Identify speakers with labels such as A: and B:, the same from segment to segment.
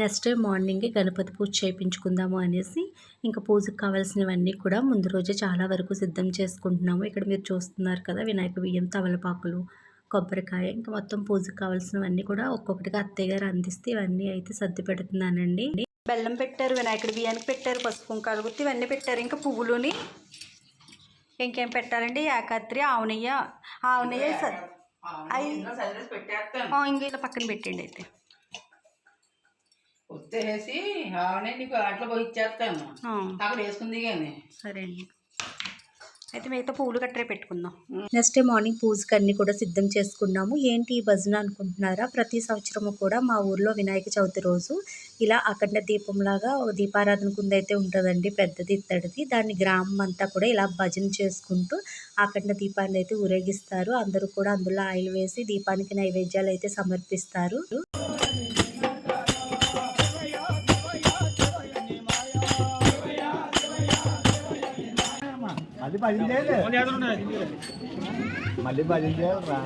A: Next day మార్నింగే గణపతి పూజ చేయించుకుందాము అనేసి ఇంకా పూజకు కావాల్సినవన్నీ కూడా ముందు రోజే చాలా వరకు సిద్ధం చేసుకుంటున్నాము. ఇక్కడ మీరు చూస్తున్నారు కదా వినాయక బియ్యం తవలపాకులు కొబ్బరికాయ ఇంకా మొత్తం పూజకు కావాల్సినవన్నీ కూడా ఒక్కొక్కటిగా అత్తయ్య గారు అందిస్తే ఇవన్నీ అయితే సర్ది పెడుతున్నానండి. బెల్లం పెట్టారు వినాయకుడి బియ్యానికి పెట్టారు పసుపు కుంకాలు గుర్తి ఇవన్నీ పెట్టారు ఇంకా పువ్వులుని ఇంకేం పెట్టాలండి? ఏకాత్రి ఆవునయ్య ఆవునయ్య ఇంక ఇలా పక్కన పెట్టండి అయితే.
B: ఉత్తేసి ఆవునే నీకు అట్లా పోయి ఇచ్చేస్తాను. అక్కడ వేసుకుంది కానీ.
A: సరే అండి. అయితే మిగతా పువ్వులు కట్టరే పెట్టుకుందాం. నెక్స్ట్ డే మార్నింగ్ పూజకి అన్ని కూడా సిద్ధం చేసుకున్నాము. ఏంటి ఈ భజన అనుకుంటున్నారా? ప్రతి సంవత్సరము కూడా మా ఊర్లో వినాయక చవితి రోజు ఇలా అఖండ దీపంలాగా ఒక దీపారాధన కుంద అయితే ఉంటుందండి పెద్దది ఇత్తడిది. దాన్ని గ్రామం అంతా కూడా ఇలా భజన చేసుకుంటూ అఖండ దీపాన్ని అయితే ఊరేగిస్తారు. అందరూ కూడా అందులో ఆయిల్ వేసి దీపానికి నైవేద్యాలు అయితే సమర్పిస్తారు.
C: మళ్ళీ భజన చేయలేదు మళ్ళీ భజన చేయాలి రా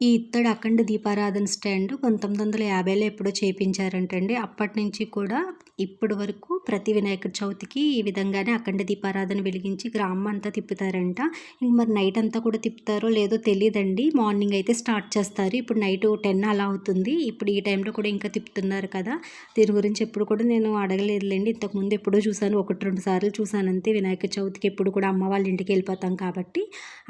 A: ఈ ఇత్తడి అఖండ దీపారాధన స్టాండ్ పంతొమ్మిది వందల యాభైలో ఎప్పుడో చేయించారంటండి అప్పటి నుంచి కూడా ఇప్పటి వరకు ప్రతి వినాయక చవితికి ఈ విధంగానే అఖండ దీపారాధన వెలిగించి గ్రామం అంతా తిప్పుతారంట. ఇంక మరి నైట్ అంతా కూడా తిప్పుతారో లేదో తెలియదండి మార్నింగ్ అయితే స్టార్ట్ చేస్తారు. ఇప్పుడు నైట్ టెన్ అలా అవుతుంది. ఇప్పుడు ఈ టైంలో కూడా ఇంకా తిప్పుతున్నారు కదా. దీని గురించి ఎప్పుడు కూడా నేను అడగలేదులేండి. ఇంతకుముందు ఎప్పుడో చూశాను. ఒకటి రెండు సార్లు చూశాను అంతే. వినాయక చవితికి ఎప్పుడు కూడా అమ్మ వాళ్ళ ఇంటికి వెళ్ళిపోతాం కాబట్టి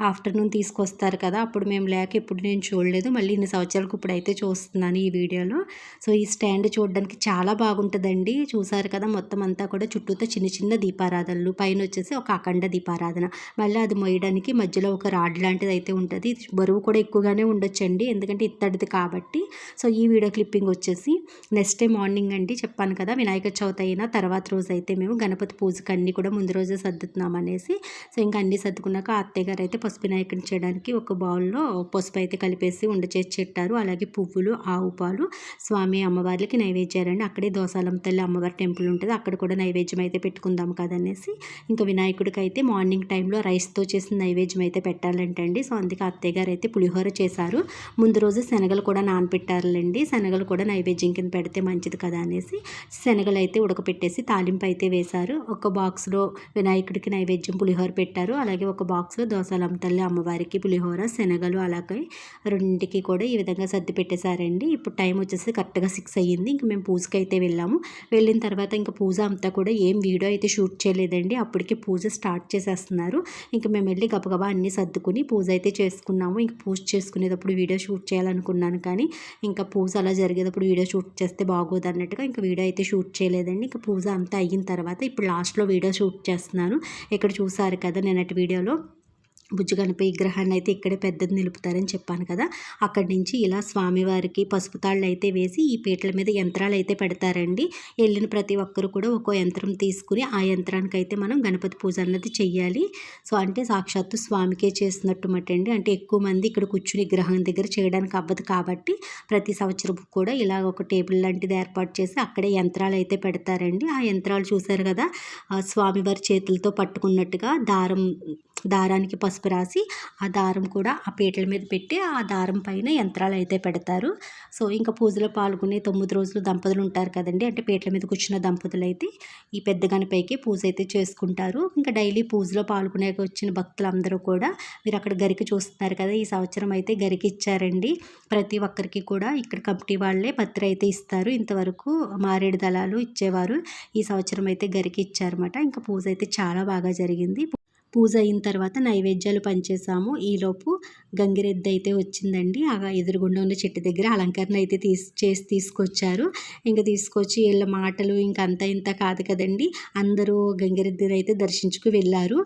A: ఆఫ్టర్నూన్ తీసుకొస్తారు కదా. అప్పుడు మేము లేక ఎప్పుడు నేను చూడలేదు. మళ్ళీ ఇన్ని సంవత్సరాలకు ఇప్పుడు అయితే చూస్తున్నాను ఈ వీడియోలో. సో ఈ స్టాండ్ చూడడానికి చాలా బాగుంటుందండి. చూసారు కదా మొత్తం అంతా కూడా చుట్టూతో చిన్న చిన్న దీపారాధనలు. పైన వచ్చేసి ఒక అఖండ దీపారాధన. మళ్ళీ అది మొయ్యడానికి మధ్యలో ఒక రాడ్ లాంటిది అయితే ఉంటుంది. బరువు కూడా ఎక్కువగానే ఉండొచ్చండి ఎందుకంటే ఇత్తడిది కాబట్టి. సో ఈ వీడియో క్లిప్పింగ్ వచ్చేసి నెక్స్ట్ డే మార్నింగ్ అండి. చెప్పాను కదా వినాయక చవితి అయిన తర్వాత రోజు అయితే మేము గణపతి పూజకి అన్నీ కూడా ముందు రోజే సర్దుతున్నాం అనేసి సో ఇంకా అన్నీ సర్దుకున్నాక అత్తయ్య గారు అయితే పసుపు వినాయకుని చేయడానికి ఒక బౌల్లో పసుపు అయితే కలిపేసి ఉండ చేసి చెట్టారు. అలాగే పువ్వులు ఆవు పాలు స్వామి అమ్మవార్లకి నైవేద్యాలండి. అక్కడే దోసాలం తల్లి అమ్మవారి టెంపుల్ ఉంటుంది. అక్కడ కూడా నైవేద్యం అయితే పెట్టుకుందాం కదనేసి ఇంకా వినాయకుడికి అయితే మార్నింగ్ టైంలో రైస్తో చేసిన నైవేద్యం అయితే పెట్టాలంటండి. సో అందుకే అత్తయ్య గారు అయితే పులిహోర చేశారు. ముందు రోజు శనగలు కూడా నానపెట్టాలండి శనగలు కూడా నైవేద్యం కింద పెడితే మంచిది కదా అనేసి శనగలు అయితే ఉడకపెట్టేసి తాలింపు అయితే వేశారు. ఒక బాక్స్లో వినాయకుడికి నైవేద్యం పులిహోర పెట్టారు. అలాగే ఒక బాక్స్లో దోసలం తల్లి అమ్మవారికి పులిహోర శనగలు అలాగే రెండింటికి కూడా ఈ విధంగా సర్ది పెట్టేశారండి. ఇప్పుడు టైం వచ్చేసి కరెక్ట్గా సిక్స్ అయ్యింది. ఇంక మేము పూజకి అయితే వెళ్ళాము. వెళ్ళిన తర్వాత ఇంకా పూజ అంతా కూడా ఏం వీడియో అయితే షూట్ చేయలేదండి. అప్పటికే పూజ స్టార్ట్ చేసేస్తున్నారు. ఇంకా మేము వెళ్ళి గబగబా అన్నీ సర్దుకుని పూజ అయితే చేసుకున్నాము. ఇంక పూజ చేసుకునేటప్పుడు వీడియో షూట్ చేయాలనుకున్నాను కానీ ఇంకా పూజ అలా జరిగేటప్పుడు వీడియో షూట్ చేస్తే బాగోదు అన్నట్టుగా ఇంకా వీడియో అయితే షూట్ చేయలేదండి. ఇంకా పూజ అంతా అయిన తర్వాత ఇప్పుడు లాస్ట్లో వీడియో షూట్ చేస్తున్నాను. ఇక్కడ చూసారు కదా నిన్నటి వీడియోలో బుజ్జిగణప విగ్రహాన్ని అయితే ఇక్కడే పెద్దది నిలుపుతారని చెప్పాను కదా. అక్కడి నుంచి ఇలా స్వామివారికి పసుపు తాళ్ళు అయితే వేసి ఈ పీటల మీద యంత్రాలు అయితే పెడతారండి. వెళ్ళిన ప్రతి ఒక్కరు కూడా ఒక్కో యంత్రం తీసుకుని ఆ యంత్రానికి అయితే మనం గణపతి పూజ అన్నది చెయ్యాలి. సో అంటే సాక్షాత్తు స్వామికే చేస్తున్నట్టు మటండి. అంటే ఎక్కువ మంది ఇక్కడ కూర్చుని విగ్రహం దగ్గర చేయడానికి అవ్వదు కాబట్టి ప్రతి సంవత్సరం కూడా ఇలా ఒక టేబుల్ లాంటిది ఏర్పాటు చేసి అక్కడే యంత్రాలు అయితే పెడతారండి. ఆ యంత్రాలు చూశారు కదా స్వామివారి చేతులతో పట్టుకున్నట్టుగా దారం దారానికి పసుపు పసుపు రాసి ఆ దారం కూడా ఆ పీటల మీద పెట్టి ఆ దారం పైన యంత్రాలు అయితే పెడతారు. సో ఇంకా పూజలో పాల్గొనే తొమ్మిది రోజులు దంపతులు ఉంటారు కదండి. అంటే పీటల మీద కూర్చున్న దంపతులు అయితే ఈ పెద్ద గణపైకి పూజ అయితే చేసుకుంటారు. ఇంకా డైలీ పూజలో పాల్గొనే వచ్చిన భక్తులందరూ కూడా మీరు అక్కడ గరికి చూస్తున్నారు కదా ఈ సంవత్సరం అయితే గరికి ఇచ్చారండి. ప్రతి ఒక్కరికి కూడా ఇక్కడ కమిటీ వాళ్ళే పత్రి అయితే ఇస్తారు. ఇంతవరకు మారేడు దళాలు ఇచ్చేవారు. ఈ సంవత్సరం అయితే గరికి ఇచ్చారన్నమాట. ఇంకా పూజ అయితే చాలా బాగా జరిగింది. పూజ అయిన తర్వాత నైవేద్యాలు పంచేసాము ఈలోపు గంగిరెద్దు అయితే వచ్చిందండి. ఆ ఎదురుగుండా ఉన్న చెట్టు దగ్గర అలంకరణ అయితే తీసి చేసి తీసుకొచ్చారు. ఇంకా తీసుకొచ్చి వీళ్ళ మాటలు ఇంకా అంత ఇంత కాదు కదండి. అందరూ గంగిరెద్దుని అయితే దర్శించుకు వెళ్ళారు.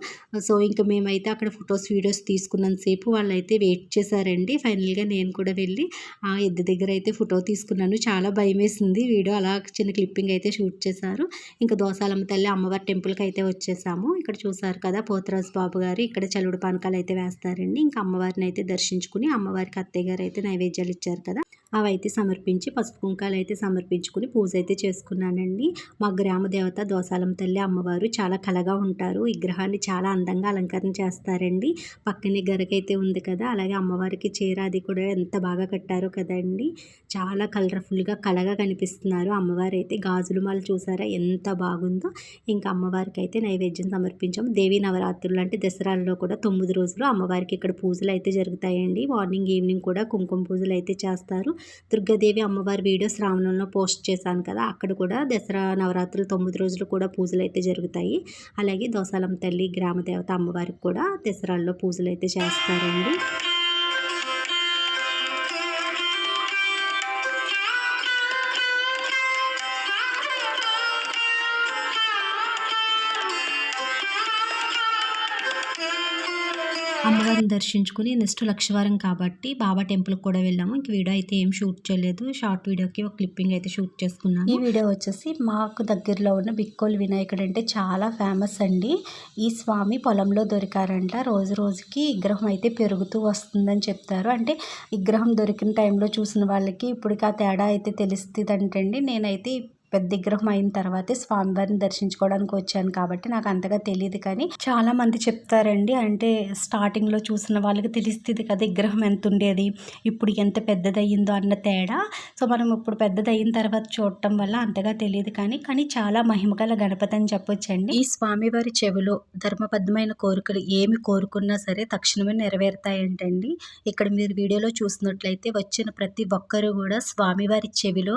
A: సో ఇంకా మేమైతే అక్కడ ఫొటోస్ వీడియోస్ తీసుకున్నంతసేపు వాళ్ళు అయితే వెయిట్ చేశారండి. ఫైనల్గా నేను కూడా వెళ్ళి ఆ ఎద్దు దగ్గర అయితే ఫోటో తీసుకున్నాను. చాలా భయం వేసింది వీడియో అలా చిన్న క్లిప్పింగ్ అయితే షూట్ చేశారు. ఇంకా దోసాలమ్మ తల్లి అమ్మవారి టెంపుల్కి అయితే వచ్చేసాము. ఇక్కడ చూసారు కదా పోతరాజు బాబు గారు ఇక్కడ చలుడు పానకాలు అయితే వేస్తారండి. ఇంకా అమ్మవారిని అయితే దర్శించుకుని అమ్మవారికి అత్తయ్య గారు అయితే నైవేద్యాలు ఇచ్చారు కదా. అవైతే సమర్పించి పసుపు కుంకాలు అయితే సమర్పించుకుని పూజ అయితే చేసుకున్నానండి. మా గ్రామ దేవత దోసాలం తల్లి అమ్మవారు చాలా కలగా ఉంటారు. విగ్రహాన్ని చాలా అందంగా అలంకరణ చేస్తారండి. పక్కనే గరకైతే ఉంది కదా అలాగే అమ్మవారికి చీర అది కూడా ఎంత బాగా కట్టారో కదండి. చాలా కలర్ఫుల్గా కలగా కనిపిస్తున్నారు. అమ్మవారు అయితే గాజులు మాల చూసారా ఎంత బాగుందో. ఇంకా అమ్మవారికి అయితే నైవేద్యం సమర్పించాము. దేవి నవరాత్రులు లాంటి దసరాల్లో కూడా తొమ్మిది రోజులు అమ్మవారికి ఇక్కడ పూజలు అయితే జరుగుతాయండి. మార్నింగ్ ఈవినింగ్ కూడా కుంకుమ పూజలు అయితే చేస్తారు. దుర్గాదేవి అమ్మవారి వీడియో శ్రావణంలో పోస్ట్ చేశాను కదా అక్కడ కూడా దసరా నవరాత్రులు తొమ్మిది రోజులు కూడా పూజలు అయితే జరుగుతాయి. అలాగే దోసాలం తల్లి గ్రామదేవత అమ్మవారికి కూడా దసరాల్లో పూజలు అయితే చేస్తారండి. అమ్మవారిని దర్శించుకుని నెక్స్ట్ లక్షవారం కాబట్టి బాబా టెంపుల్కి కూడా వెళ్ళాము. ఇంక వీడియో అయితే ఏం షూట్ చేయలేదు. షార్ట్ వీడియోకి ఒక క్లిప్పింగ్ అయితే షూట్ చేసుకున్నాను. ఈ వీడియో వచ్చేసి మాకు దగ్గరలో ఉన్న బిక్కోలు వినాయకుడు అంటే చాలా ఫేమస్ అండి. ఈ స్వామి పొలంలో దొరికారంట. రోజు రోజుకి విగ్రహం అయితే పెరుగుతూ వస్తుందని చెప్తారు. అంటే విగ్రహం దొరికిన టైంలో చూసిన వాళ్ళకి ఇప్పటికి ఆ తేడా అయితే తెలుస్తుంది అంటండి నేనైతే పెద్ద విగ్రహం అయిన తర్వాతే స్వామివారిని దర్శించుకోవడానికి వచ్చాను కాబట్టి నాకు అంతగా తెలియదు కానీ చాలా మంది చెప్తారండి. అంటే స్టార్టింగ్లో చూసిన వాళ్ళకి తెలుస్తుంది కదా విగ్రహం ఎంత ఉండేది ఇప్పుడు ఎంత పెద్దదయ్యిందో అన్న తేడా. సో మనం ఇప్పుడు పెద్దదయిన తర్వాత చూడటం వల్ల అంతగా తెలియదు కానీ కానీ చాలా మహిమగల గణపతి అని చెప్పొచ్చండి. ఈ స్వామివారి చెవిలో ధర్మబద్ధమైన కోరికలు ఏమి కోరుకున్నా సరే తక్షణమే నెరవేరుతాయంటండి. ఇక్కడ మీరు వీడియోలో చూసినట్లయితే వచ్చిన ప్రతి ఒక్కరూ కూడా స్వామివారి చెవిలో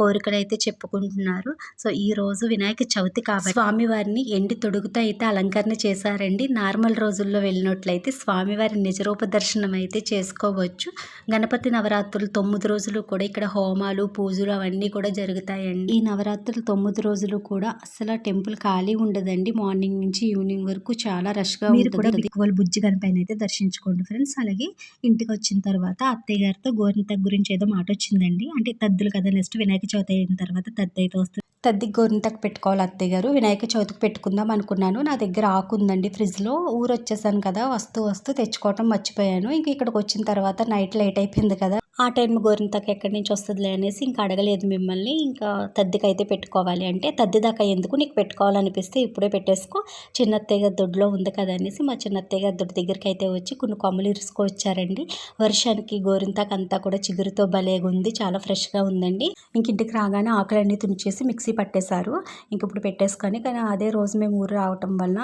A: కోరికలు అయితే చెప్పుకుంటున్నారు. సో ఈ రోజు వినాయక చవితి కాబట్టి స్వామివారిని ఎండి తొడుగుతో అయితే అలంకరణ చేశారండి. నార్మల్ రోజుల్లో వెళ్ళినట్లయితే స్వామివారి నిజరూప దర్శనం అయితే చేసుకోవచ్చు. గణపతి నవరాత్రులు తొమ్మిది రోజులు కూడా ఇక్కడ హోమాలు పూజలు అవన్నీ కూడా జరుగుతాయండి. ఈ నవరాత్రులు తొమ్మిది రోజులు కూడా అసలు టెంపుల్ ఖాళీ ఉండదండి. మార్నింగ్ నుంచి ఈవినింగ్ వరకు చాలా రష్గా మీరు కూడా బిక్కువల బుజ్జి గణపైన అయితే దర్శించుకోండి ఫ్రెండ్స్. అలాగే ఇంటికి వచ్చిన తర్వాత అత్తయ్య గారితో గోరింత గురించి ఏదో మాట వచ్చిందండి. అంటే తద్దులు కదా నెక్స్ట్ వినాయక చవితి అయిన తర్వాత తద్ది అయితే వస్తుంది. తద్ది గోరింతకు పెట్టుకోవాలి అత్తయ్య గారు. వినాయక చవితికి పెట్టుకుందాం అనుకున్నాను. నా దగ్గర ఆకు ఉందండి ఫ్రిడ్జ్లో. ఊరు వచ్చేసాను కదా వస్తూ వస్తూ తెచ్చుకోవటం మర్చిపోయాను. ఇంక ఇక్కడికి వచ్చిన తర్వాత నైట్ లేట్ అయిపోయింది కదా. ఆ టైం గోరింతకు ఎక్కడి నుంచి వస్తుందిలే అనేసి ఇంకా అడగలేదు మిమ్మల్ని. ఇంకా తద్దికి అయితే పెట్టుకోవాలి అంటే తద్ది దాకా ఎందుకు నీకు పెట్టుకోవాలనిపిస్తే ఇప్పుడే పెట్టేసుకో. చిన్న అత్తయ్య దొడ్లో ఉంది కదా అనేసి మా చిన్న అత్తయ్య దొడ్డు దగ్గరికి అయితే వచ్చి కొన్ని కొమ్మలు ఇరుసుకో వచ్చారండి. వర్షానికి గోరింతకు అంతా కూడా చిగురుతో భలేగా ఉంది చాలా ఫ్రెష్గా ఉందండి. ఇంక ఇంటికి రాగానే ఆకులన్నీ తుంచేసి మిక్సీ పట్టేశారు. ఇంక ఇప్పుడు పెట్టేసుకొని కానీ అదే రోజు మేము ఊరు రావటం వల్ల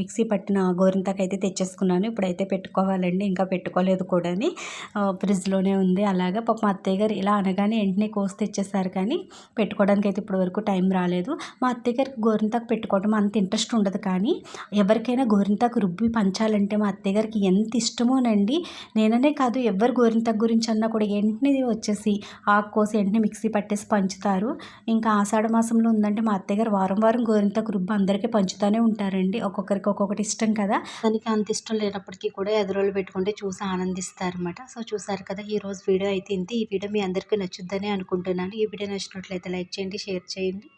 A: మిక్సీ పట్టిన గోరింతకైతే తెచ్చేసుకున్నాను. ఇప్పుడైతే పెట్టుకోవాలండి ఇంకా పెట్టుకోలేదు కూడా ఫ్రిడ్జ్లోనే ఉంది. అలాగా పాప మా అత్తయ్య గారు ఇలా అనగానే వెంటనే కోసి తెచ్చేసారు కానీ పెట్టుకోవడానికి అయితే ఇప్పటి వరకు టైం రాలేదు. మా అత్తయ్య గారికి గోరింతాకు పెట్టుకోవడం అంత ఇంట్రెస్ట్ ఉండదు కానీ ఎవరికైనా గోరింతాకు రుబ్బి పంచాలంటే మా అత్తయ్య గారికి ఎంత ఇష్టమోనండి. నేననే కాదు ఎవరు గోరింతాకు గురించి అన్నా కూడా వెంటనే వచ్చేసి ఆకు కోసి వెంటనే మిక్సీ పట్టేసి పంచుతారు. ఇంకా ఆషాఢ మాసంలో ఉందంటే మా అత్తయ్య గారు వారం వారం గోరింతాకు రుబ్బి అందరికీ పంచుతూనే ఉంటారండి. ఒక్కొక్కరికి ఒక్కొక్కటి ఇష్టం కదా. దానికి అంత ఇష్టం లేనప్పటికీ కూడా ఎదురోళ్ళు పెట్టుకుంటే చూసి ఆనందిస్తారు అనమాట సో చూసారు కదా ఈరోజు వీడియో వీడియో అయితే ఇంతే. ఈ వీడియో మీ అందరికీ నచ్చుద్దని అనుకుంటున్నాను. ఈ వీడియో నచ్చినట్లయితే లైక్ చేయండి షేర్ చేయండి.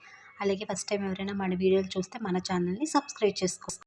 A: అలాగే ఫస్ట్ టైం ఎవరైనా మన వీడియోలు చూస్తే మన ఛానల్ని సబ్స్క్రైబ్ చేసుకో